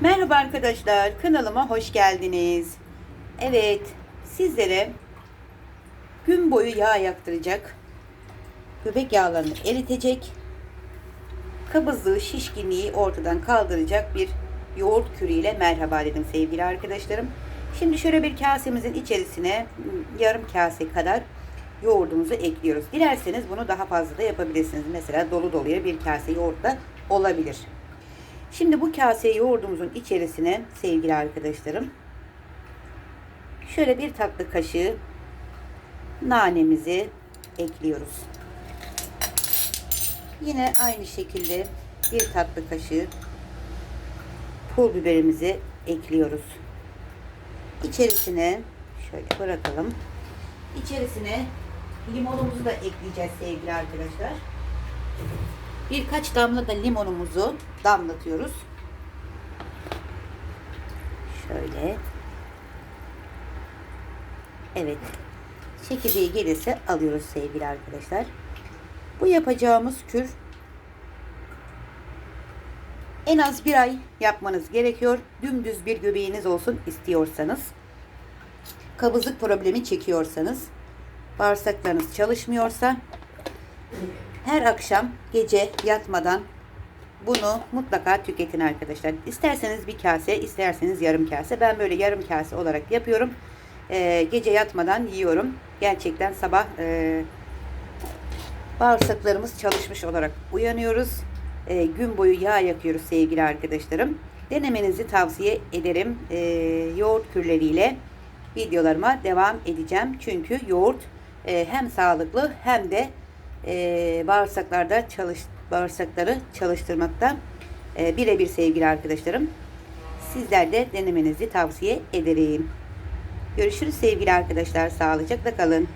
Merhaba arkadaşlar, kanalıma hoş geldiniz. Evet, sizlere gün boyu yağ yaktıracak, göbek yağlarını eritecek, kabızlığı, şişkinliği ortadan kaldıracak bir yoğurt kürüyle merhaba dedim sevgili arkadaşlarım. Şimdi şöyle bir kasemizin içerisine yarım kase kadar yoğurdumuzu ekliyoruz. Dilerseniz bunu daha fazla da yapabilirsiniz. Mesela dolu doluya bir kase yoğurt da olabilir. Şimdi bu kase yoğurdumuzun içerisine sevgili arkadaşlarım şöyle bir tatlı kaşığı nanemizi ekliyoruz. Yine aynı şekilde bir tatlı kaşığı pul biberimizi ekliyoruz. İçerisine şöyle bırakalım. İçerisine limonumuzu da ekleyeceğiz sevgili arkadaşlar. Birkaç damla da limonumuzu damlatıyoruz. Şöyle. Evet. Çekirdeği gelirse alıyoruz sevgili arkadaşlar. Bu yapacağımız kür en az bir ay yapmanız gerekiyor. Dümdüz bir göbeğiniz olsun istiyorsanız. Kabızlık problemi çekiyorsanız, bağırsaklarınız çalışmıyorsa her akşam gece yatmadan bunu mutlaka tüketin arkadaşlar. İsterseniz bir kase, isterseniz yarım kase. Ben böyle yarım kase olarak yapıyorum. Ee, gece yatmadan yiyorum. Gerçekten sabah e, bağırsaklarımız çalışmış olarak uyanıyoruz. Ee, gün boyu yağ yakıyoruz sevgili arkadaşlarım. Denemenizi tavsiye ederim. Ee, yoğurt kürleriyle videolarıma devam edeceğim. Çünkü yoğurt e, hem sağlıklı hem de e, bağırsaklarda çalış bağırsakları çalıştırmakta e, birebir sevgili arkadaşlarım. Sizler de denemenizi tavsiye ederim. Görüşürüz sevgili arkadaşlar. Sağlıcakla kalın.